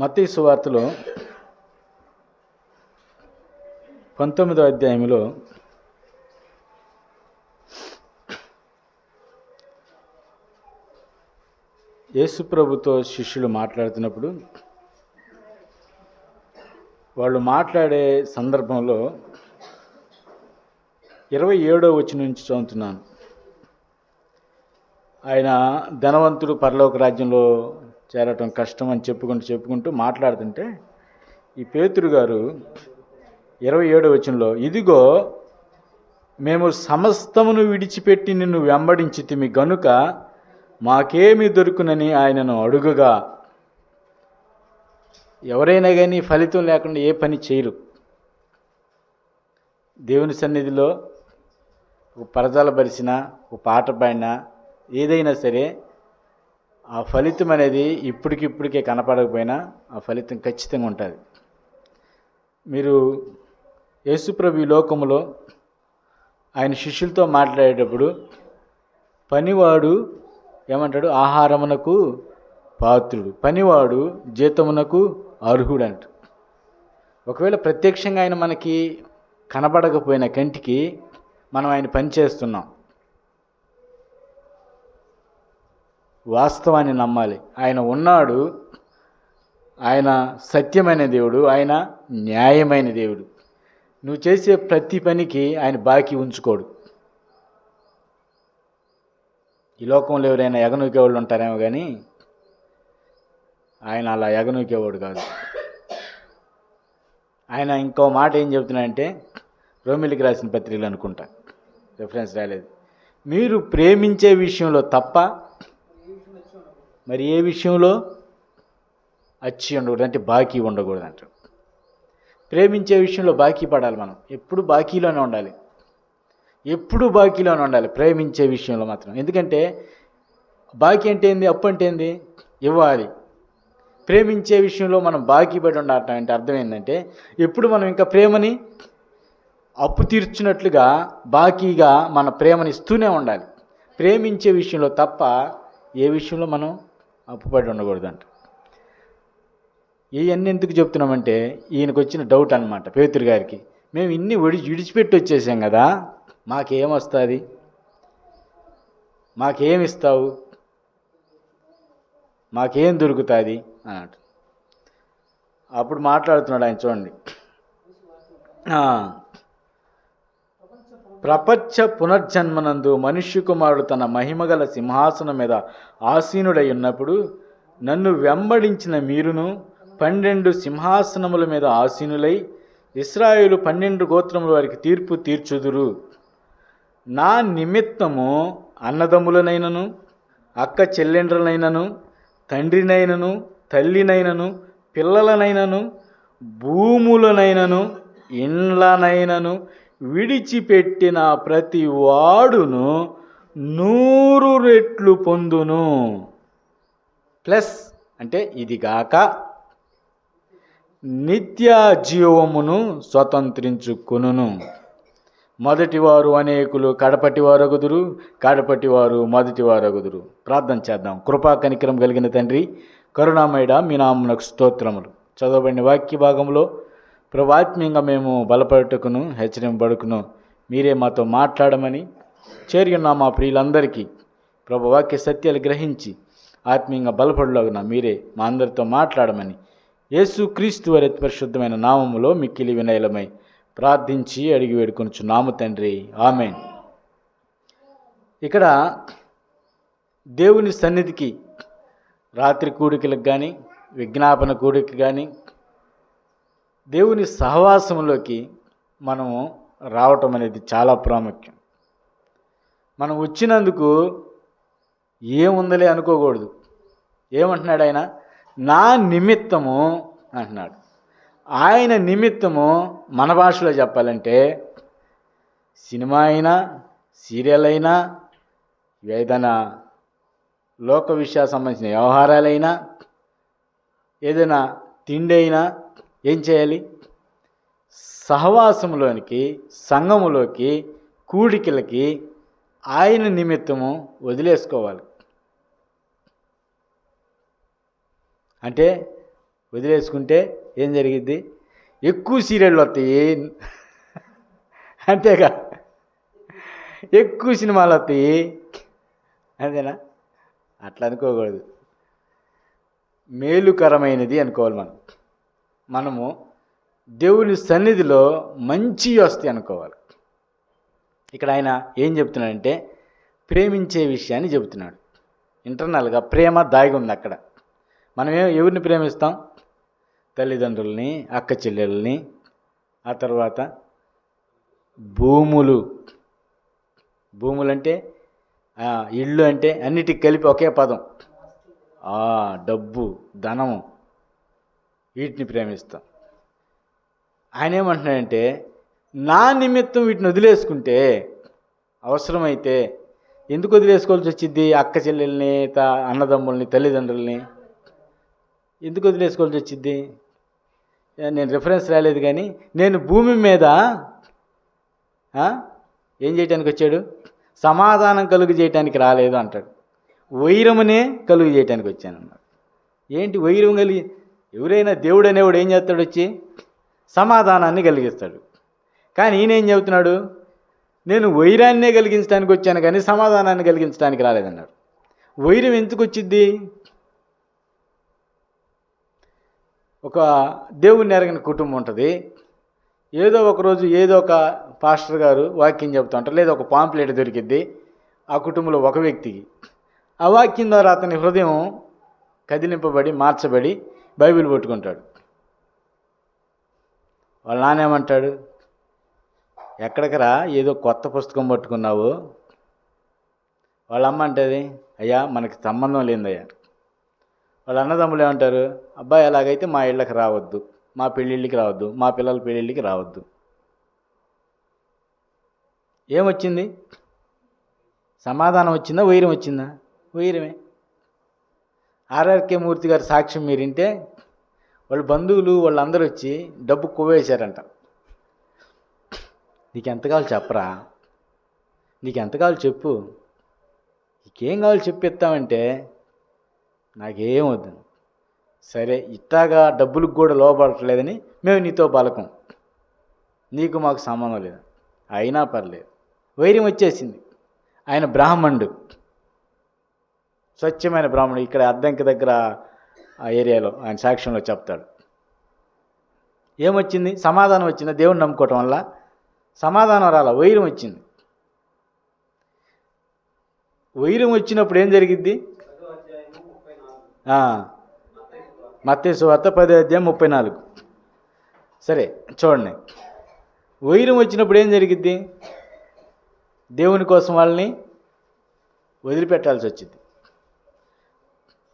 మతీ సువార్తలో పంతొమ్మిదో అధ్యాయంలో యేసుప్రభుతో శిష్యులు మాట్లాడుతున్నప్పుడు వాళ్ళు మాట్లాడే సందర్భంలో ఇరవై ఏడో వచ్చి నుంచి చదువుతున్నాను. ఆయన ధనవంతుడు పరలోక రాజ్యంలో చేరటం కష్టం అని చెప్పుకుంటూ చెప్పుకుంటూ మాట్లాడుతుంటే ఈ పేతురు గారు ఇరవై ఏడో వచనంలో ఇదిగో మేము సమస్తమును విడిచిపెట్టి నిన్ను వెంబడించితిమి గనుక మాకేమి దొరుకునని ఆయనను అడుగుగా. ఎవరైనా కానీ ఫలితం లేకుండా ఏ పని చేయరు. దేవుని సన్నిధిలో ఒక పరదాల పరిచిన ఒక పాట పాడినా ఏదైనా సరే ఆ ఫలితం అనేది ఇప్పటికిప్పటికే కనపడకపోయినా ఆ ఫలితం ఖచ్చితంగా ఉంటుంది. మీరు యేసుప్రభు లోకములో ఆయన శిష్యులతో మాట్లాడేటప్పుడు పనివాడు ఏమంటాడు? ఆహారమునకు పాత్రుడు. పనివాడు జీతమునకు అర్హుడు అంట ఒకవేళ ప్రత్యక్షంగా ఆయన మనకి కనబడకపోయిన కంటికి మనం ఆయన పని చేస్తున్నాం. వాస్తవాన్ని నమ్మాలి. ఆయన ఉన్నాడు. ఆయన సత్యమైన దేవుడు. ఆయన న్యాయమైన దేవుడు. నువ్వు చేసే ప్రతి పనికి ఆయన బాకీ ఉంచుకోడు. ఈ లోకంలో ఎవరైనా ఎగనూకేవాళ్ళు ఉంటారేమో కానీ ఆయన అలా ఎగనూకేవాడు కాదు. ఆయన ఇంకో మాట ఏం చెప్తున్నాడంటే రోమిలికి రాసిన పత్రికలు అనుకుంటా. రెఫరెన్స్ రాలేదు మీరు ప్రేమించే విషయంలో తప్ప మరి ఏ విషయంలో? అచ్చి ఉండకూడదు అంటే బాకీ ఉండకూడదు అంటారు. ప్రేమించే విషయంలో బాకీ పడాలి మనం. ఎప్పుడు బాకీలోనే ఉండాలి. ఎప్పుడు బాకీలోనే ఉండాలి ప్రేమించే విషయంలో మాత్రం. ఎందుకంటే బాకీ అంటే ఏంది అప్పు అంటే ఏంది? ఇవ్వాలి. ప్రేమించే విషయంలో మనం బాకీ పడి ఉండటం అంటే అర్థం ఏంటంటే ఎప్పుడు మనం ఇంకా ప్రేమని అప్పు తీర్చినట్లుగా బాకీగా మన ప్రేమని ఇస్తూనే ఉండాలి. ప్రేమించే విషయంలో తప్ప ఏ విషయంలో మనం అప్పుపడి ఉండకూడదు అంట ఇవన్నీ ఎందుకు చెప్తున్నామంటే ఈయనకు వచ్చిన డౌట్ అనమాట పేతురు గారికి. మేము ఇన్ని విడిచి విడిచిపెట్టి వచ్చేసాం కదా మాకేమొస్తుంది? మాకేమిస్తావు? మాకేం దొరుకుతుంది? అన్నట్టు. అప్పుడు మాట్లాడుతున్నాడు ఆయన చూడండి. ప్రపంచ పునర్జన్మనందు మనుష్య కుమారుడు తన మహిమగల సింహాసనం మీద ఆసీనుడై ఉన్నప్పుడు నన్ను వెంబడించిన మీరును పన్నెండు సింహాసనముల మీద ఆసీనులై ఇస్రాయేలు పన్నెండు గోత్రముల వారికి తీర్పు తీర్చుదురు. నా నిమిత్తము అన్నదమ్ములనైనను అక్క చెల్లెండ్రనైనను తండ్రినైనను తల్లినైనను పిల్లలనైనను భూములనైనను ఇండ్లనైనను విడిచిపెట్టిన ప్రతి వాడును నూరు రెట్లు పొందును. ప్లస్ అంటే ఇదిగాక నిత్య జీవమును స్వతంత్రించుకును మొదటివారు అనేకులు కడపటి వారగుదురు కడపటి వారు మొదటి వారగుదురు. ప్రార్థన చేద్దాం. కృపా కనికరం కలిగిన తండ్రి కరుణామయుడ మీ నామునకు స్తోత్రములు. చదవబడిన వాక్య భాగంలో ప్రభాత్మీయంగా మేము బలపడుటకును హెచ్చరింపబడుకును మీరే మాతో మాట్లాడమని చేరియున్న మా ప్రియులందరికీ ప్రభు వాక్య సత్యాలు గ్రహించి ఆత్మీయంగా బలపడలోగిన మీరే మా అందరితో మాట్లాడమని యేసు క్రీస్తు వారి పరిశుద్ధమైన నామములో మిక్కిలి వినయలమై ప్రార్థించి అడిగి వేడుకొనుచు నాము తండ్రి. ఆమెన్. ఇక్కడ దేవుని సన్నిధికి రాత్రి కూడికలకు కానీ విజ్ఞాపన కూడికి కానీ దేవుని సహవాసంలోకి మనము రావటం అనేది చాలా ప్రాముఖ్యం. మనం వచ్చినందుకు ఏముందలే అనుకోకూడదు. ఏమంటున్నాడు ఆయన? నా నిమిత్తము అంటున్నాడు. ఆయన నిమిత్తము మన భాషలో చెప్పాలంటే సినిమా అయినా సీరియల్ అయినా ఏదైనా లోక విషయాలకు సంబంధించిన వ్యవహారాలైనా ఏదైనా తిండి అయినా ఏం చేయాలి? సహవాసంలోనికి సంఘములోకి కూడికలకి ఆయన నిమిత్తము వదిలేసుకోవాలి. అంటే వదిలేసుకుంటే ఏం జరిగిద్ది? ఎక్కువ సీరియళ్ళు వస్తాయి. అంతేగా? ఎక్కువ సినిమాలు వస్తాయి. అంతేనా? అట్లా అనుకోకూడదు. మేలుకరమైనది అనుకోవాలి మనం. మనము దేవుని సన్నిధిలో మంచి వస్తాయి అనుకోవాలి. ఇక్కడ ఆయన ఏం చెప్తున్నాడంటే ప్రేమించే విషయాన్ని చెబుతున్నాడు. ఇంటర్నల్గా ప్రేమ దాగి ఉంది అక్కడ. మనం ఎవరిని ప్రేమిస్తాం? తల్లిదండ్రుల్ని అక్క చెల్లెల్ని ఆ తర్వాత భూములు. భూములు అంటే ఇళ్ళు అంటే అన్నిటికి కలిపి ఒకే పదం. ఆ, డబ్బు ధనము. వీటిని ప్రేమిస్తాం. ఆయన ఏమంటున్నాడంటే నా నిమిత్తం వీటిని వదిలేసుకుంటే అవసరమైతే ఎందుకు వదిలేసుకోవాల్సి వచ్చింది అక్క చెల్లెల్ని త అన్నదమ్ముల్ని తల్లిదండ్రుల్ని ఎందుకు వదిలేసుకోవాల్సి వచ్చింది నేను రిఫరెన్స్ రాలేదు కానీ నేను భూమి మీద ఏం చేయటానికి వచ్చాడు? సమాధానం కలుగు చేయటానికి రాలేదు అంటాడు. వైరమునే కలుగు చేయటానికి వచ్చాను అన్నాడు ఏంటి వైరం కలిగి ఎవరైనా దేవుడు అనేవాడు ఏం చేస్తాడు వచ్చి? సమాధానాన్ని కలిగిస్తాడు. కానీ ఈయన ఏం చెబుతున్నాడు? నేను వైరాన్నే కలిగించడానికి వచ్చాను కానీ సమాధానాన్ని కలిగించడానికి రాలేదన్నాడు. వైరం ఎందుకు వచ్చింది ఒక దేవుణ్ణి ఎరగిన కుటుంబం ఉంటుంది. ఏదో ఒక రోజు ఏదో ఒక పాస్టర్ గారు వాక్యం చెబుతూ ఉంటారు. లేదా ఒక పాంప్లెట్ దొరికిద్ది. ఆ కుటుంబంలో ఒక వ్యక్తికి. ఆ వాక్యం ద్వారా అతని హృదయం కదిలింపబడి మార్చబడి బైబిల్ పట్టుకుంటాడు. వాళ్ళ నానేమంటాడు ఎక్కడికి రా ఏదో కొత్త పుస్తకం పట్టుకున్నావు. వాళ్ళ అమ్మ అంటది అయ్యా మనకి సంబంధం లేదయ్యా. వాళ్ళ అన్నదమ్ములు ఏమంటారు? అబ్బాయి అలాగైతే మా ఇళ్ళకి రావద్దు మా పెళ్ళిళ్ళకి రావద్దు మా పిల్లల పెళ్ళిళ్ళకి రావద్దు. ఏమొచ్చింది? సమాధానం వచ్చిందా? వైరం వచ్చిందా? వైరమే ఆర్ఆర్కే మూర్తి గారి సాక్ష్యం మీరింటే వాళ్ళ బంధువులు వాళ్ళందరూ వచ్చి డబ్బు కొవ్వేశారంట. నీకు ఎంత కావాలి చెప్పరా? నీకు ఎంత కావాలి చెప్పు. నీకేం కావాలి చెప్పిస్తామంటే నాకేం వద్దు. సరే ఇట్టాగా డబ్బులకు కూడా లోపడట్లేదని మేము నీతో బలకం నీకు మాకు సంబంధం లేదు. అయినా పర్లేదు. వైర్యం వచ్చేసింది. ఆయన బ్రాహ్మణుడు. స్వచ్ఛమైన బ్రాహ్మణుడు ఇక్కడ అద్దంకి దగ్గర ఆ ఏరియాలో ఆయన సాక్ష్యంలో చెప్తాడు. ఏమొచ్చింది? సమాధానం వచ్చింది? దేవుణ్ణి నమ్ముకోవటం వల్ల సమాధానం రాల? వైరం వచ్చింది. వైరం వచ్చినప్పుడు ఏం జరిగిద్ది? మత్స్సు వార్త పది అధ్యాయం ముప్పై నాలుగు. సరే చూడండి. వైరం వచ్చినప్పుడు ఏం జరిగిద్ది? దేవుని కోసం వాళ్ళని వదిలిపెట్టాల్సి వచ్చింది.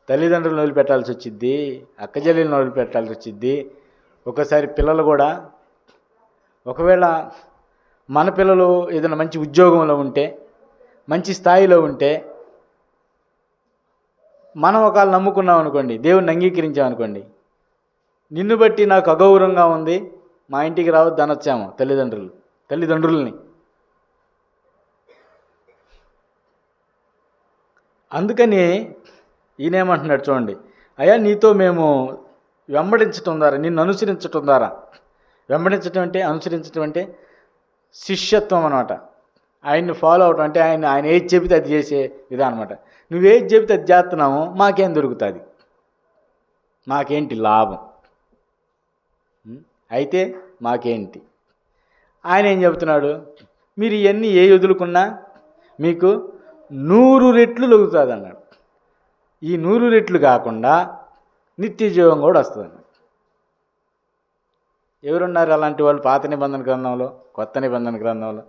తల్లిదండ్రులను వదిలిపెట్టాల్సి వచ్చింది అక్కజల్లిని వదిలిపెట్టాల్సి వచ్చింది ఒకసారి పిల్లలు కూడా ఒకవేళ మన పిల్లలు ఏదైనా మంచి ఉద్యోగంలో ఉంటే మంచి స్థాయిలో ఉంటే మనం ఒకవేళ నమ్ముకున్నాం అనుకోండి దేవుణ్ణి అంగీకరించాం అనుకోండి నిన్ను బట్టి నాకు అగౌరవంగా ఉంది మా ఇంటికి రావద్దు అనొచ్చాము తల్లిదండ్రులు తల్లిదండ్రుల్ని. అందుకని ఈయనేమంటున్నాడు చూడండి అయ్యా నీతో మేము వెంబడించటం ద్వారా నిన్ను అనుసరించటం ద్వారా వెంబడించటం అంటే అనుసరించటం అంటే శిష్యత్వం అనమాట ఆయన్ని ఫాలో అవటం అంటే ఆయన ఆయన ఏది చెబితే అది చేసే విధానం అనమాట నువ్వేది చెబితే అది చేస్తున్నామో మాకేం దొరుకుతుంది? మాకేంటి లాభం? అయితే మాకేంటి? ఆయన ఏం చెబుతున్నాడు మీరు ఇవన్నీ ఏ వదులుకున్నా మీకు నూరు రెట్లు లొగుతుంది అన్నాడు ఈ నూరు రెట్లు కాకుండా నిత్య జీవం కూడా వస్తుంది ఎవరున్నారు అలాంటి వాళ్ళు? పాత నిబంధన గ్రంథంలో కొత్త నిబంధన గ్రంథంలో?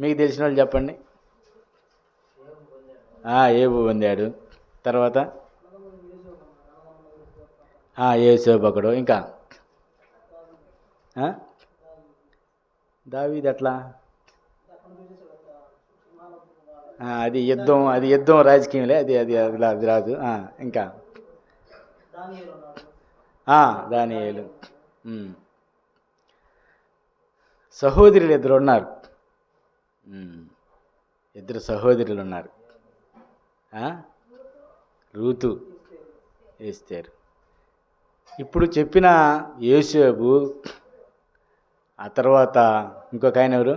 మీకు తెలిసిన వాళ్ళు చెప్పండి. ఏబు పొందాడు. తర్వాత? ఏ ఏసేపు ఇంకా? దావీది ఎట్లా? అది యుద్ధం అది యుద్ధం రాజకీయంలే అది అది అది అది రాదు. ఇంకా. దానియేలు. సహోదరులు ఇద్దరు ఉన్నారు. ఇద్దరు సహోదరులు ఉన్నారు. రూతు వేస్తారు ఇప్పుడు చెప్పిన యేసేబు ఆ తర్వాత ఇంకొక ఆయన ఎవరు?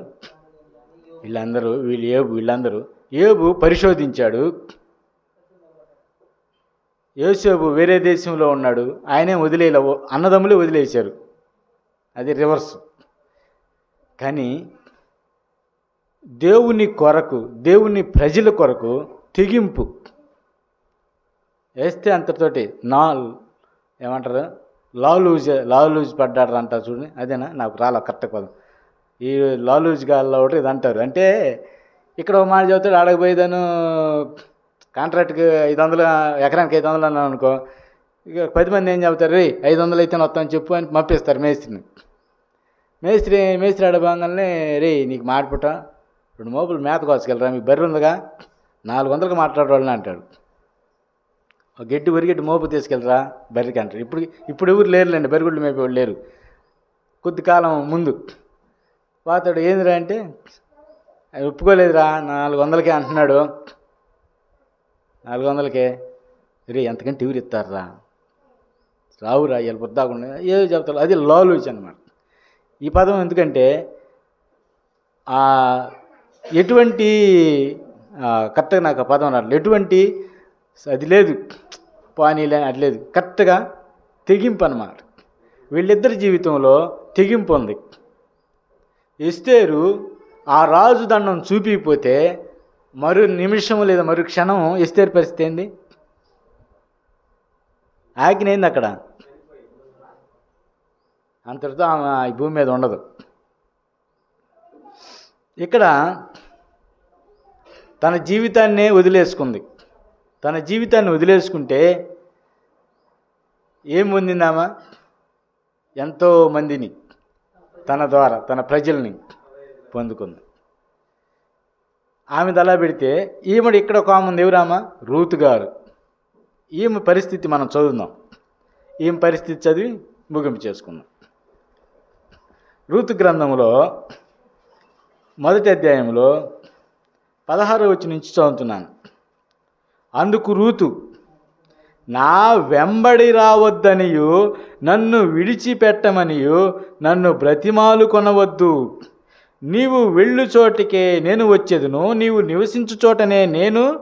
వీళ్ళందరూ వీళ్ళు ఏబు వీళ్ళందరూ ఏబు పరిశోధించాడు. యోసేపు వేరే దేశంలో ఉన్నాడు. ఆయనే వదిలేల అన్నదమ్ములే వదిలేశారు. అది రివర్స్. కానీ దేవుని కొరకు దేవుని ప్రజల కొరకు తెగింపు. వేస్తే అంతటితోటి నా ఏమంటారు? లాలూజ్ లాలూజ్ పడ్డాడు అంటారు చూడండి. అదేనా? నాకు రాలా కరెక్ట్ పదం. ఈ లాలూజ్ గాల్లో ఒకటి ఇది అంటారు. అంటే ఇక్కడ ఒక మాట చెబుతాడు ఆడకపోయేదాను కాంట్రాక్ట్కి ఐదు వందలు ఎకరానికి ఐదు వందలు అన్నాను అనుకో ఇక పది మంది ఏం చెబుతారు? రే ఐదు వందలు అయితే వస్తాం చెప్పు అని పంపిస్తారు మేస్త్రిని. మేస్త్రి మేస్త్రి ఆడబాగానే రే నీకు మాడిపుట రెండు మోపులు మేత కోసుకెళ్ళరా మీకు బర్రె ఉందిగా నాలుగు వందలకు మాట్లాడేవాళ్ళని అంటాడు. ఒక గడ్డి వరిగడ్డి మోపు తీసుకెళ్ళరా బర్రెకి అంటారు ఇప్పుడు ఇప్పుడు ఎవరు లేరులేండి బర్రెగుడ్లు మేపేవాళ్ళు లేరు కొద్ది కాలం ముందు. పాతాడు ఏందిరా అంటే ఒప్పుకోలేదురా నాలుగు వందలకే అంటున్నాడు. నాలుగు వందలకే రే ఎంతకంటే టీవీ ఇస్తారా రావురా వీళ్ళు బుద్ధాకుండా ఏదో చెప్తారు. అది లాలూచ్ అనమాట ఈ పదం ఎందుకంటే ఆ, ఎటువంటి కరెక్ట్గా నాకు ఆ పదం రాదు ఎటువంటి అది లేదు. పానీలే అది లేదు. కరెక్ట్గా తెగింపు అనమాట వీళ్ళిద్దరి జీవితంలో తెగింపు ఉంది. ఎస్తేరు ఆ రాజు దండం చూపిపోతే మరు నిమిషం లేదా మరు క్షణం ఎస్తేరు పరిస్థితి ఏంది? ఆకినేంది అక్కడ? అంతటితో ఆమె ఈ భూమి మీద ఉండదు. ఇక్కడ తన జీవితాన్నే వదిలేసుకుంది. తన జీవితాన్ని వదిలేసుకుంటే ఏం పొందిందామా ఎంతో మందిని తన ద్వారా తన ప్రజల్ని. పొందుకుంది. ఆమె అలా పెడితే ఈమెడు ఇక్కడ ఒక ఆమె ఉంది రూతు గారు. ఈమె పరిస్థితి మనం చదువుదాం. ఈమె పరిస్థితి చదివి ముగింపు చేసుకుందాం. రూతు గ్రంథంలో మొదటి అధ్యాయంలో పదహారు వచ్చి నుంచి చదువుతున్నాను. అందుకు రూతు నా వెంబడి రావద్దనియు నన్ను విడిచిపెట్టమనియు నన్ను బ్రతిమాలు కొనవద్దు. నీవు వెళ్ళు చోటికే నేను వచ్చేదును నీవు నివసించు చోటనే నేను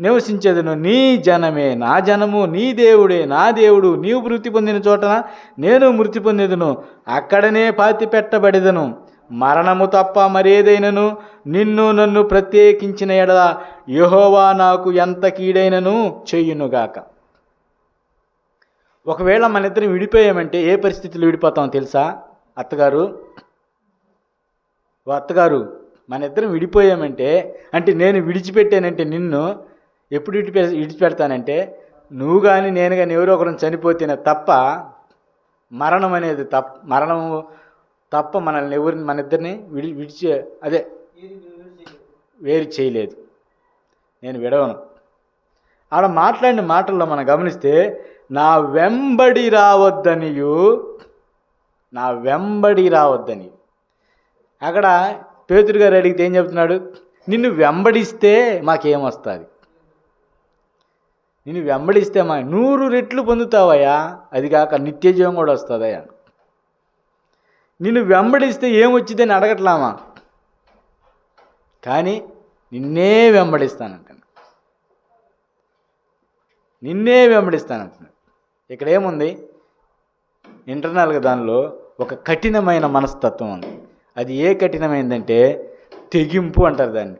నివసించేదును. నీ జనమే నా జనము నీ దేవుడే నా దేవుడు. నీవు మృతి పొందిన చోటన నేను మృతి పొందేదను అక్కడనే పాతి పెట్టబడేదను. మరణము తప్ప మరేదైనను? నిన్ను నన్ను ప్రత్యేకించిన ఎడల యహోవా నాకు ఎంత కీడైనను చెయ్యునుగాక ఒకవేళ మన ఇద్దరం విడిపోయామంటే ఏ పరిస్థితులు విడిపోతామో తెలుసా? అత్తగారు ఓ అత్తగారు మన ఇద్దరం విడిపోయామంటే అంటే నేను విడిచిపెట్టానంటే నిన్ను ఎప్పుడు విడిపె విడిచిపెడతానంటే నువ్వు కానీ నేను కానీ ఎవరో ఒకరిని చనిపోతేనే తప్ప మరణం అనేది తప్ప మరణం తప్ప మనల్ని ఎవరిని మన ఇద్దరిని విడి విడిచి అదే వేరు చేయలేదు. నేను విడవను. ఆడ మాట్లాడిన మాటల్లో మనం గమనిస్తే నా వెంబడి రావద్దనియు నా వెంబడి రావద్దని అక్కడ పేతురు గారు అడిగితే ఏం చెప్తున్నాడు? నిన్ను వెంబడిస్తే మాకేమొస్తుంది? నిన్ను వెంబడిస్తే మా నూరు రెట్లు పొందుతావయ్యా అది కాక నిత్య జీవం కూడా వస్తుందయ్యా. నిన్ను వెంబడిస్తే ఏమొచ్చిందని అడగట్లామా? కానీ నిన్నే వెంబడిస్తానంటాను నిన్నే వెంబడిస్తానంటున్నాడు. ఇక్కడ ఏముంది? ఇంటర్నల్గా దానిలో ఒక కఠినమైన మనస్తత్వం ఉంది. అది ఏ కఠినమైందంటే తెగింపు అంటారు దాన్ని.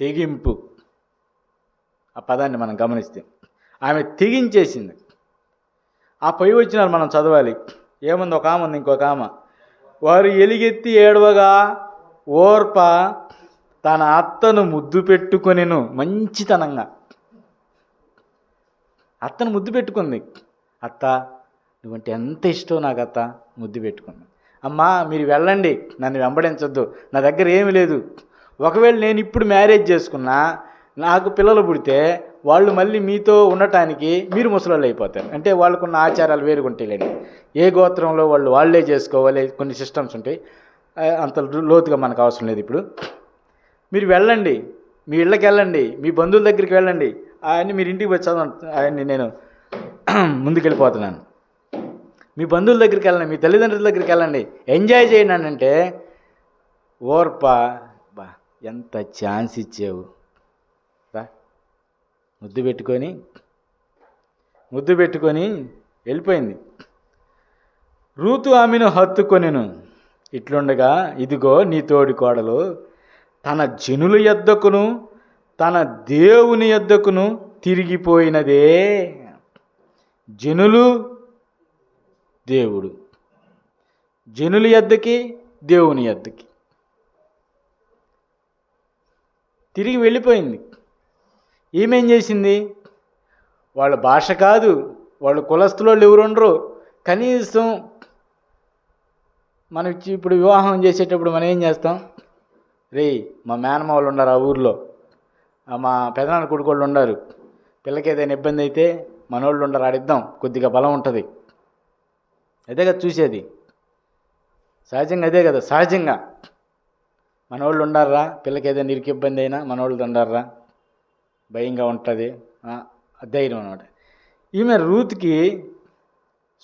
తెగింపు. ఆ పదాన్ని మనం గమనిస్తే ఆమె తెగించేసింది. ఆ పై వచ్చినారు మనం చదవాలి. ఏముంది? ఒక ఆమె ఉంది ఇంకొక ఆమె. వారు ఎలిగెత్తి ఏడవగా ఓర్ప తన అత్తను ముద్దు పెట్టుకొనిను మంచితనంగా. అత్తను ముద్దు పెట్టుకుంది. అత్త నువ్వంటే ఎంత ఇష్టం నాకు అత్త ముద్దు పెట్టుకుంది అమ్మా మీరు వెళ్ళండి. నన్ను వెంబడించొద్దు. నా దగ్గర ఏమీ లేదు. ఒకవేళ నేను ఇప్పుడు మ్యారేజ్ చేసుకున్నా నాకు పిల్లలు పుడితే వాళ్ళు మళ్ళీ మీతో ఉండటానికి మీరు ముసలోళ్ళు అయిపోతారు. అంటే వాళ్ళకున్న ఆచారాలు వేరుగుంటాయిలేండి. ఏ గోత్రంలో వాళ్ళు వాళ్ళే చేసుకోవాలి. కొన్ని సిస్టమ్స్ ఉంటాయి. అంత లోతుగా మనకు అవసరం లేదు ఇప్పుడు. మీరు వెళ్ళండి. మీ ఇళ్ళకి వెళ్ళండి. మీ బంధువుల దగ్గరికి వెళ్ళండి. ఆయన్ని మీరు ఇంటికి పోయి ఆయన్ని నేను ముందుకెళ్ళిపోతున్నాను. మీ బంధువుల దగ్గరికి వెళ్ళండి మీ తల్లిదండ్రుల దగ్గరికి వెళ్ళండి. ఎంజాయ్ చేయండి అని అంటే ఓర్పా బా ఎంత ఛాన్స్ ఇచ్చావు. రా ముద్దు పెట్టుకొని ముద్దు పెట్టుకొని వెళ్ళిపోయింది. రూతు ఆమెను హత్తుకొనిను. ఇట్లుండగా ఇదిగో నీ తోడి కోడలు తన జనుల యొద్దకును తన దేవుని యొద్దకును తిరిగిపోయినదే. జనులు దేవుడు. జనుల ఎద్దకి దేవుని ఎద్దకి తిరిగి వెళ్ళిపోయింది. ఏమేం చేసింది? వాళ్ళ భాష కాదు వాళ్ళు కులస్తులో ఎవరు ఉండరు. కనీసం మనం ఇచ్చి- ఇప్పుడు వివాహం చేసేటప్పుడు మనం ఏం చేస్తాం? రే మా మేనమ్మ వాళ్ళు ఉన్నారు ఆ ఊర్లో. మా పెదనాన్న కొడుకు వాళ్ళు ఉన్నారు. పిల్లకి ఏదైనా ఇబ్బంది అయితే మనోళ్ళు ఉండరు ఆడిద్దాం. కొద్దిగా బలం ఉంటుంది. అదే కదా చూసేది. సహజంగా అదే కదా సహజంగా. మనోళ్ళు ఉండారా పిల్లకి ఏదైనా ఇరికి ఇబ్బంది అయినా మనోళ్ళు ఉండారా భయంగా ఉంటుంది. ధైర్యం అనమాట ఈమె రూత్కి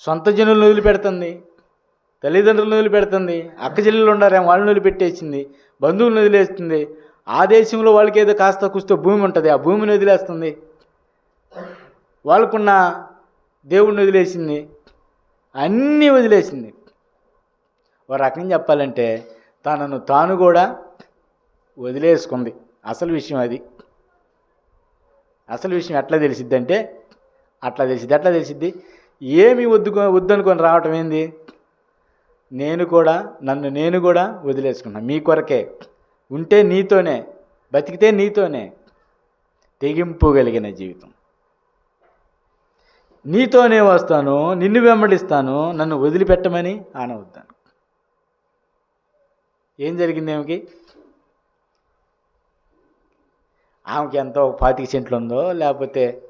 సొంత జనులను వదిలిపెడుతుంది. తల్లిదండ్రులను వదిలిపెడుతుంది. అక్క చెల్లెలు ఉండారేమో వాళ్ళని వదిలిపెట్టేసింది. బంధువులను వదిలేస్తుంది. ఆ దేశంలో వాళ్ళకి ఏదో కాస్త కుస్తో భూమి ఉంటుంది. ఆ భూమిని వదిలేస్తుంది. వాళ్ళకున్న దేవుడిని వదిలేసింది. అన్నీ వదిలేసింది. ఒక రకంగా చెప్పాలంటే తనను తాను కూడా వదిలేసుకుంది. అసలు విషయం అది. అసలు విషయం ఎట్లా తెలిసిద్ది అంటే అట్లా తెలిసిద్ది ఎట్లా తెలిసిద్ది. ఏమి వద్దుకో వద్దనుకొని రావటం ఏంది? నేను కూడా నన్ను నేను కూడా వదిలేసుకున్నాను మీ కొరకే. ఉంటే నీతోనే బతికితే నీతోనే తెగింపు కలిగిన జీవితం. నీతోనే వస్తాను నిన్ను వెంబడిస్తాను నన్ను వదిలిపెట్టమని ఆనవద్దాను. ఏం జరిగింది ఆమెకి? ఆమెకి ఎంతో ఒక పాతిక సెంట్లు ఉందో లేకపోతే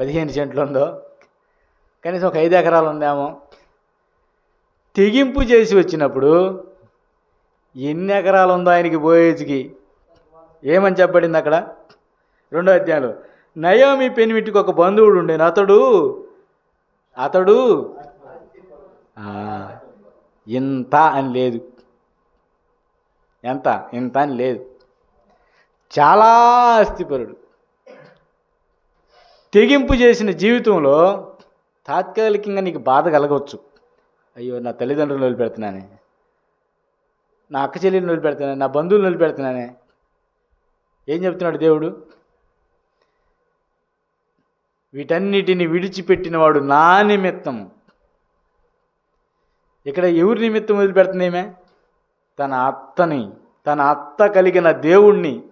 పదిహేను సెంట్లు ఉందో కనీసం ఒక ఐదు ఎకరాలు ఉందేమో. తెగింపు చేసి వచ్చినప్పుడు ఎన్ని ఎకరాలు ఉందో ఆయనకి బోయేజ్కి ఏమని చెప్పబడింది అక్కడ? రెండో అధ్యాయంలో నయోమి పెనిమిటికి ఒక బంధువుడు ఉండేను అతడు అతడు ఇంత అని లేదు. ఎంత? ఇంత అని లేదు. చాలా అస్థిపరుడు. తెగింపు చేసిన జీవితంలో తాత్కాలికంగా నీకు బాధ కలగవచ్చు. అయ్యో నా తల్లిదండ్రులను వదిలిపెడుతున్నానే. నా అక్క చెల్లెలను వదిలిపెడుతున్నానే. నా బంధువులను వదిలిపెడుతున్నానే. ఏం చెప్తున్నాడు దేవుడు? వీటన్నిటిని విడిచిపెట్టినవాడు నా నిమిత్తం. ఇక్కడ ఎవరి నిమిత్తం వదిలిపెడుతుందేమే తన అత్తని తన అత్త కలిగిన దేవుణ్ణి.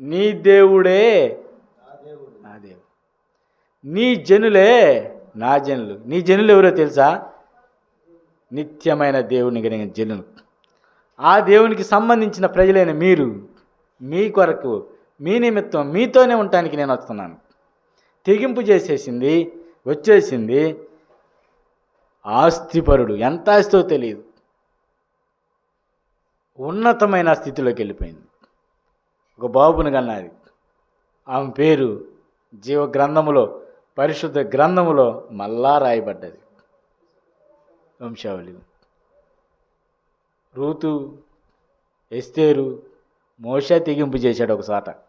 నీ దేవుడే నా దేవుడు. నీ జనులే నా జనులు. నీ జనులు ఎవరో తెలుసా? నిత్యమైన దేవుని కలిగిన జనులు. ఆ దేవునికి సంబంధించిన ప్రజలైన మీరు మీ కొరకు మీ నిమిత్తం మీతోనే ఉండటానికి నేను వస్తున్నాను. తెగింపు చేసేసింది వచ్చేసింది ఆస్తిపరుడు. ఎంత ఆస్తో తెలియదు. ఉన్నతమైన స్థితిలోకి వెళ్ళిపోయింది. ఒక బాబుని కన్నది. ఆమె పేరు జీవ గ్రంథములో పరిశుద్ధ గ్రంథములో మళ్ళా రాయబడ్డది. వంశావళి. రూతు ఎస్తేరు మోష తెగింపు చేశాడు ఒకసాట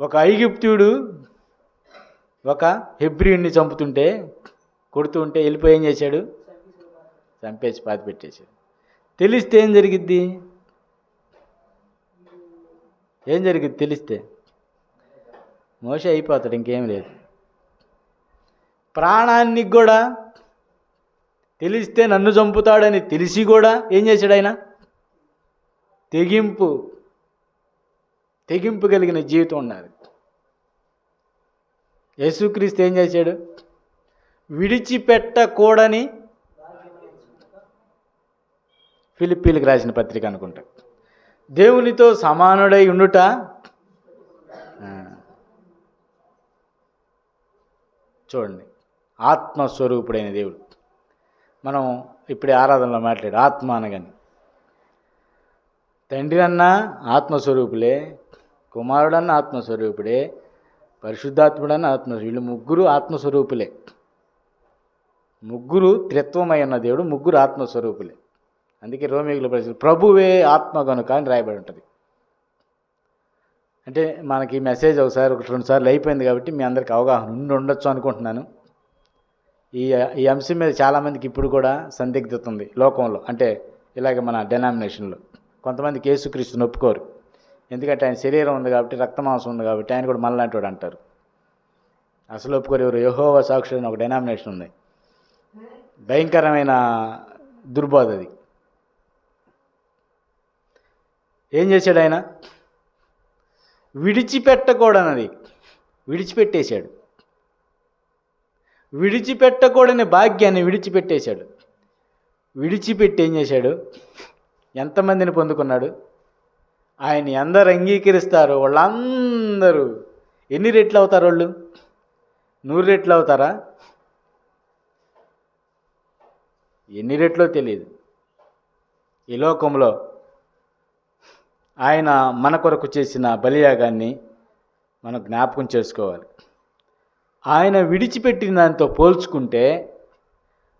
ఒక ఐగుప్తుడు ఒక హెబ్రియుడిని చంపుతుంటే కొడుతూ ఉంటే వెళ్ళిపోయి ఏం చేశాడు? చంపేసి పాతి పెట్టేశాడు. తెలిస్తే ఏం జరిగిద్ది? ఏం జరిగిద్ది తెలిస్తే? మోస అయిపోతాడు ఇంకేం లేదు. ప్రాణానికి కూడా తెలిస్తే నన్ను చంపుతాడని తెలిసి కూడా ఏం చేశాడు ఆయన? తెగింపు. తెగింపు కలిగిన జీవితం ఉండాలి యేసుక్రీస్తు ఏం చేశాడు? విడిచిపెట్టకూడని ఫిలిప్పీలకు రాసిన పత్రిక అనుకుంటా. దేవునితో సమానుడై ఉండుట చూడండి ఆత్మస్వరూపుడైన దేవుడు. మనం ఇప్పుడే ఆరాధనలో మాట్లాడు ఆత్మ అనగాని. తండ్రి అన్న ఆత్మస్వరూపులే కుమారుడన్న ఆత్మస్వరూపుడే పరిశుద్ధాత్ముడన్న ఆత్మ వీళ్ళు ముగ్గురు ఆత్మస్వరూపులే. ముగ్గురు త్రిత్వమై ఉన్న దేవుడు ముగ్గురు ఆత్మస్వరూపులే. అందుకే రోమిగుల ప్రశ్న ప్రభువే ఆత్మ కనుక అని రాయబడి ఉంటుంది. అంటే మనకి మెసేజ్ ఒకసారి ఒకటి రెండు సార్లు అయిపోయింది కాబట్టి మీ అందరికి అవగాహన ఉండి ఉండొచ్చు అనుకుంటున్నాను. ఈ ఈ అంశం మీద చాలామందికి ఇప్పుడు కూడా సందిగ్ధత ఉంది లోకంలో. అంటే ఇలాగ మన డెనామినేషన్లో కొంతమంది కేసుక్రీస్తుని ఒప్పుకోరు. ఎందుకంటే ఆయన శరీరం ఉంది కాబట్టి రక్తమాంసం ఉంది కాబట్టి ఆయన కూడా మళ్ళీ వాడు అంటారు. అసలు ఒప్పుకోరు ఎవరు? యహోవ సాక్షి అని ఒక డెనామినేషన్ ఉంది. భయంకరమైన దుర్బోధ అది. ఏం చేశాడు ఆయన? విడిచిపెట్టకూడనది. విడిచిపెట్టేశాడు. విడిచిపెట్టకూడని భాగ్యాన్ని విడిచిపెట్టేశాడు. విడిచిపెట్టి ఏం చేశాడు? ఎంతమందిని పొందుకున్నాడు? ఆయన్ని అందరు అంగీకరిస్తారు. వాళ్ళందరూ ఎన్ని రెట్లు అవుతారు వాళ్ళు? నూరు రెట్లు అవుతారా? ఎన్ని రెట్లో తెలియదు. ఈ లోకంలో ఆయన మన కొరకు చేసిన బలియాగాన్ని మనం జ్ఞాపకం చేసుకోవాలి. ఆయన విడిచిపెట్టిన దాంతో పోల్చుకుంటే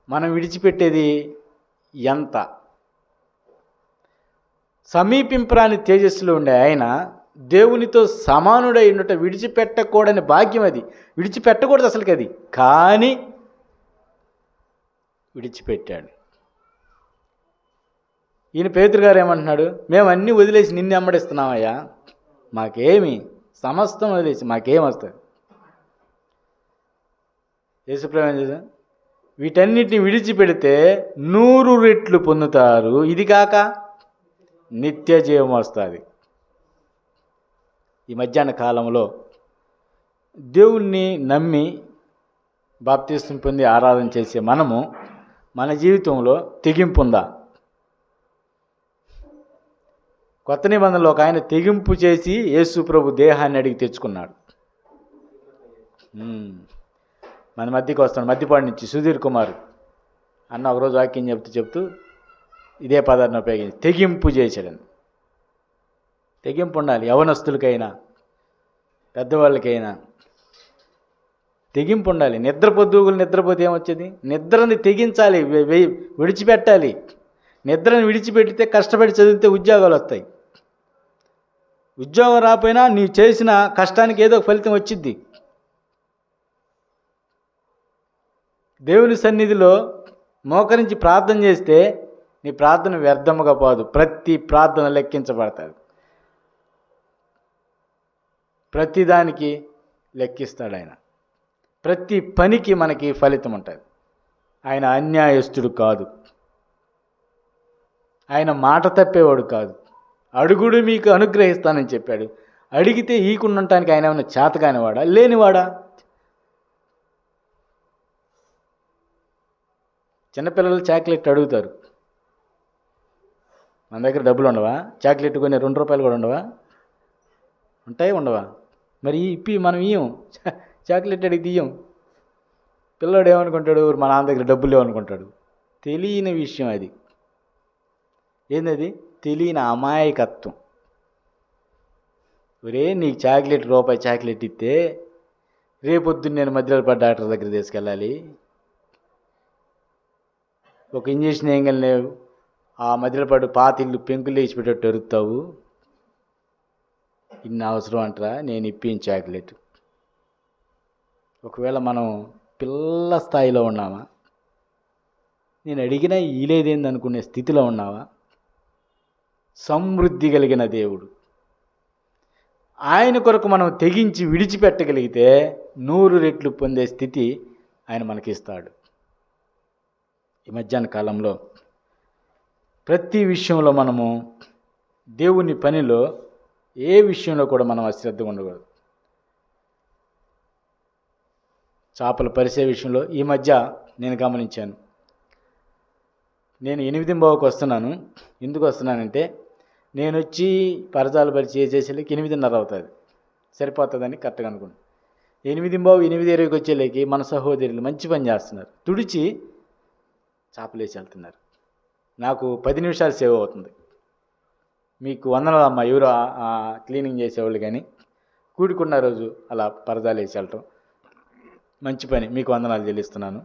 మనం విడిచిపెట్టేది ఎంత? సమీపింపరాని తేజస్సులో ఉండే ఆయన దేవునితో సమానుడై ఉండట విడిచిపెట్టకూడని భాగ్యం అది. విడిచిపెట్టకూడదు అసలుకి అది. కానీ విడిచిపెట్టాడు. ఈయన పేతురు గారు ఏమంటున్నాడు? మేము అన్నీ వదిలేసి నిన్ను అమ్మడిస్తున్నామయ్యా. మాకేమి సమస్తం వదిలేసి మాకేం వస్తుంది యేసుప్రభు వీటన్నిటిని విడిచిపెడితే నూరు రెట్లు పొందుతారు. ఇది కాక నిత్య జీవం వస్తుంది. ఈ మధ్యాహ్న కాలంలో దేవుణ్ణి నమ్మి బాప్తీసం పొంది ఆరాధన చేసే మనము మన జీవితంలో తెగింపు ఉందా? కొత్త నిబంధనలో ఒక ఆయన తెగింపు చేసి యేసు ప్రభు దేహాన్ని అడిగి తెచ్చుకున్నాడు. మన మధ్యకి వస్తాడు. మధ్యపాడు నుంచి సుధీర్ కుమార్ అన్న ఒకరోజు వాక్యం చెప్తూ చెప్తూ ఇదే పదాన్ని ఉపయోగించి తెగింపు చేశాడని తెగింపు ఉండాలి. యవనస్తులకైనా పెద్దవాళ్ళకైనా. తెగింపు ఉండాలి. నిద్ర పొద్దుగులు నిద్రపోతే ఏమొచ్చేది? నిద్రని తెగించాలి. విడిచిపెట్టాలి. నిద్రని విడిచిపెడితే కష్టపడి చదివితే ఉద్యోగాలు వస్తాయి. ఉద్యోగం రాకపోయినా నీవు చేసిన కష్టానికి ఏదో ఫలితం వచ్చింది దేవుని సన్నిధిలో మోకరించి ప్రార్థన చేస్తే నీ ప్రార్థన వ్యర్థముగా పోదు. ప్రతి ప్రార్థన లెక్కించబడతాది. ప్రతిదానికి లెక్కిస్తాడు ఆయన. ప్రతి పనికి మనకి ఫలితం ఉంటుంది. ఆయన అన్యాయస్తుడు కాదు. ఆయన మాట తప్పేవాడు కాదు. అడుగుడు మీకు అనుగ్రహిస్తానని చెప్పాడు. అడిగితే ఈకుండటానికి ఆయన ఏమైనా చేతకానివాడా? లేనివాడా? చిన్నపిల్లలు చాక్లెట్ అడుగుతారు. మన దగ్గర డబ్బులు ఉండవా? చాక్లెట్ కొని రెండు రూపాయలు కూడా ఉండవా? ఉంటాయి ఉండవా? మరి ఇప్పి మనం ఇయ్యం. చా- చాక్లెట్ అడిగి తీయం. పిల్లోడు ఏమనుకుంటాడు? మా నాన్న దగ్గర డబ్బులు లేవనుకుంటాడు. తెలియని విషయం అది. ఏందది? తెలియని అమాయకత్వం. ఒరే నీకు చాక్లెట్ రూపాయి చాక్లెట్ ఇస్తే రేపొద్దున్న నేను మధ్యలో పడ్డ డాక్టర్ దగ్గర తీసుకెళ్ళాలి. ఒక ఇంజక్షన్ ఏం లేవు ఆ మధ్యలో పడ్డ పాత ఇల్లు పెంకులు వేసి అరుగుతావు ఇన్ని అవసరం అంటారా? నేను ఇప్పించి చాక్లెట్. ఒకవేళ మనం పిల్ల స్థాయిలో ఉన్నామా? నేను అడిగినా ఈలేదేంది అనుకునే స్థితిలో ఉన్నావా? సమృద్ధి కలిగిన దేవుడు. ఆయన కొరకు మనం తెగించి విడిచిపెట్టగలిగితే నూరు రెట్లు పొందే స్థితి ఆయన మనకిస్తాడు. ఈ మధ్యాహ్న కాలంలో ప్రతి విషయంలో మనము దేవుని పనిలో ఏ విషయంలో కూడా మనం అశ్రద్ధగా ఉండకూడదు. చేపలు పరిసే విషయంలో ఈ మధ్య నేను గమనించాను. నేను ఎనిమిది బావకు వస్తున్నాను. ఎందుకు వస్తున్నానంటే నేను వచ్చి పరదాలు పరిచి చేసేసరికి ఎనిమిదిన్నర అవుతుంది. సరిపోతుందని కరెక్ట్గా అనుకున్నాను ఎనిమిది బావు ఎనిమిది ఇరవైకి వచ్చేలేకి మన సహోదరులు మంచి పని చేస్తున్నారు. తుడిచి చేపలేసి వెళ్తున్నారు. నాకు పది నిమిషాలు సేవ్ అవుతుంది. మీకు వందనాలు అమ్మ ఎవరు క్లీనింగ్ చేసేవాళ్ళు కానీ. కూడుకున్న రోజు అలా పరదాలు వేసి వెళ్ళటం. మంచి పని మీకు వందనాలు చెల్లిస్తున్నాను.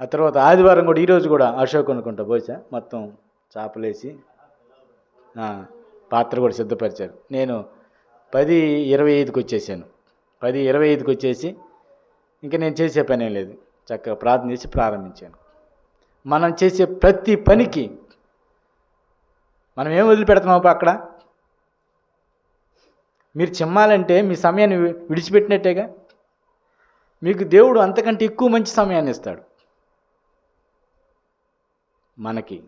ఆ తర్వాత ఆదివారం కూడా ఈరోజు కూడా అశోక్ అనుకుంటా బహుశా మొత్తం చేపలేసి పాత్ర కూడా సిద్ధపరిచారు. నేను పది ఇరవై ఐదుకి వచ్చేసాను. పది ఇరవై ఐదుకి వచ్చేసి ఇంకా నేను చేసే పని లేదు. చక్కగా ప్రార్థన చేసి ప్రారంభించాను. మనం చేసే ప్రతి పనికి మనం ఏం వదిలిపెడుతున్నాం అక్కడ? మీరు చిమ్మాలంటే మీ సమయాన్ని విడిచిపెట్టినట్టేగా? మీకు దేవుడు అంతకంటే ఎక్కువ మంచి సమయాన్ని ఇస్తాడు. మనకి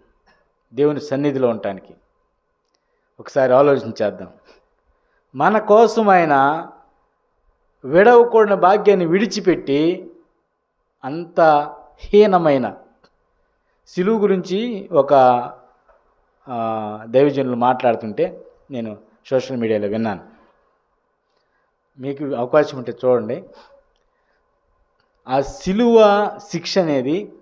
దేవుని సన్నిధిలో ఉండటానికి. ఒకసారి ఆలోచించేద్దాం మన కోసం ఆయన విడవకూడని భాగ్యాన్ని విడిచిపెట్టి అంత హీనమైన సిలువు గురించి ఒక దైవజనులు మాట్లాడుతుంటే నేను సోషల్ మీడియాలో విన్నాను. మీకు అవకాశం ఉంటే చూడండి. ఆ సిలువ శిక్ష అనేది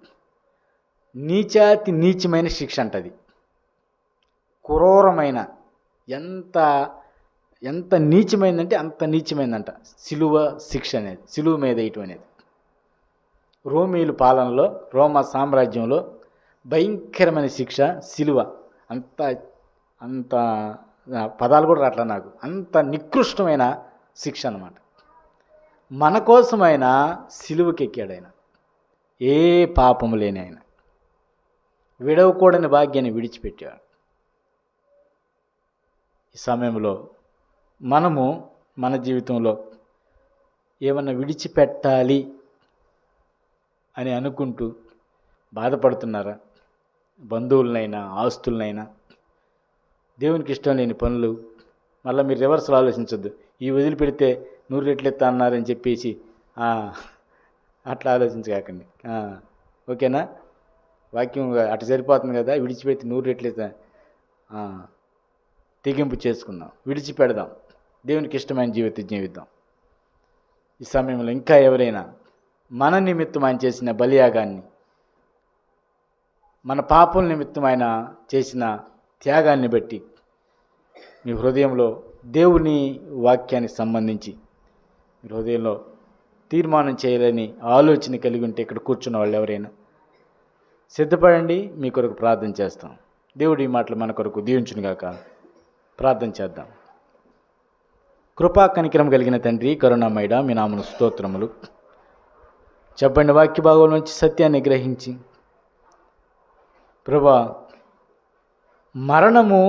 నీచాతి నీచమైన శిక్ష అంటది. క్రూరమైన ఎంత ఎంత నీచమైందంటే అంత నీచమైందంట సిలువ శిక్ష అనేది సిలువ మీద వేయటం అనేది. రోమీలు పాలనలో రోమా సామ్రాజ్యంలో భయంకరమైన శిక్ష సిలువ. అంత అంత పదాలు కూడా రాట్లా నాకు. అంత నికృష్టమైన శిక్ష అన్నమాట. మన కోసమైన సిలువకెక్కాడు ఆయన ఏ పాపము లేని ఆయన. విడవకూడని భాగ్యాన్ని విడిచిపెట్టాడు ఈ సమయంలో మనము మన జీవితంలో ఏమన్నా విడిచిపెట్టాలి అని అనుకుంటూ బాధపడుతున్నారా? బంధువులనైనా ఆస్తులనైనా. దేవునికి ఇష్టం లేని పనులు. మళ్ళీ మీరు రివర్స్లో ఆలోచించొద్దు. ఈ వదిలిపెడితే నూరు రెట్లు ఎత్తా అన్నారని చెప్పేసి అట్లా ఆలోచించకండి ఓకేనా? వాక్యం అటు సరిపోతుంది కదా? విడిచిపెడితే నూరు రెట్లు తెగింపు చేసుకుందాం. విడిచిపెడదాం. దేవునికి ఇష్టమైన జీవితం జీవిద్దాం. ఈ సమయంలో ఇంకా ఎవరైనా మన నిమిత్తం ఆయన చేసిన బలియాగాన్ని మన పాపం నిమిత్తం ఆయన చేసిన త్యాగాన్ని బట్టి మీ హృదయంలో దేవుని వాక్యానికి సంబంధించి మీ హృదయంలో తీర్మానం చేయాలని ఆలోచన కలిగి ఉంటే ఇక్కడ కూర్చున్న వాళ్ళు ఎవరైనా సిద్ధపడండి మీ కొరకు ప్రార్థన చేస్తాం. దేవుడి ఈ మాటలు మన కొరకు దీవించునుగాక. ప్రార్థన చేద్దాం. కృపా కనికరం కలిగిన తండ్రి కరుణామయుడ మీ నామను స్తోత్రములు. చెప్పండి వాక్య భాగం నుంచి సత్యాన్ని గ్రహించి ప్రభా మరణము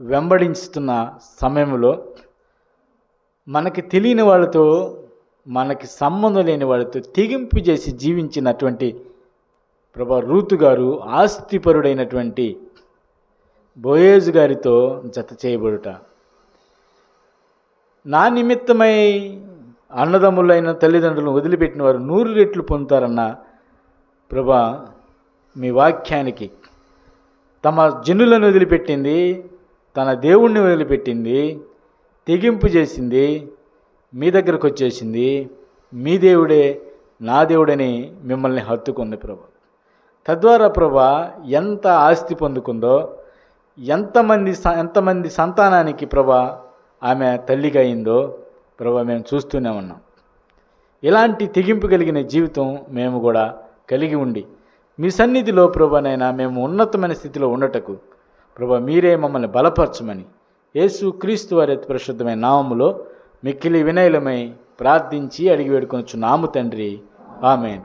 వెంబడించుతున్న సమయంలో మనకి తెలియని వాళ్ళతో మనకి సంబంధం లేని వాళ్ళతో తెగింపు చేసి జీవించినటువంటి ప్రభా రూతు గారు ఆస్తిపరుడైనటువంటి బోయేజు గారితో జత చేయబడుట. నా నిమిత్తమై అన్నదమ్ములైన తల్లిదండ్రులను వదిలిపెట్టిన వారు నూరు రెట్లు పొందుతారన్న ప్రభా మీ వాక్యానికి తమ జనులను వదిలిపెట్టింది తన దేవుణ్ణి వదిలిపెట్టింది తెగింపు చేసింది మీ దగ్గరకు వచ్చేసింది మీ దేవుడే నా దేవుడని మిమ్మల్ని హత్తుకుంది ప్రభు. తద్వారా ప్రభా ఎంత ఆస్తి పొందుకుందో ఎంతమంది స- ఎంతమంది సంతానానికి ప్రభా ఆమె తల్లిగా అయిందో ప్రభా మేము చూస్తూనే ఉన్నాం. ఇలాంటి తెగింపు కలిగిన జీవితం మేము కూడా కలిగి ఉండి మీ సన్నిధిలో ప్రభునైనా మేము ఉన్నతమైన స్థితిలో ఉండటకు ప్రభా మీరే మమ్మల్ని బలపరచమని యేసు క్రీస్తు వారి పరిశుద్ధమైన నామములో మిక్కిలి వినయలమై ప్రార్థించి అడిగి వేడుకొనొచ్చు నాము తండ్రి. ఆమెన్.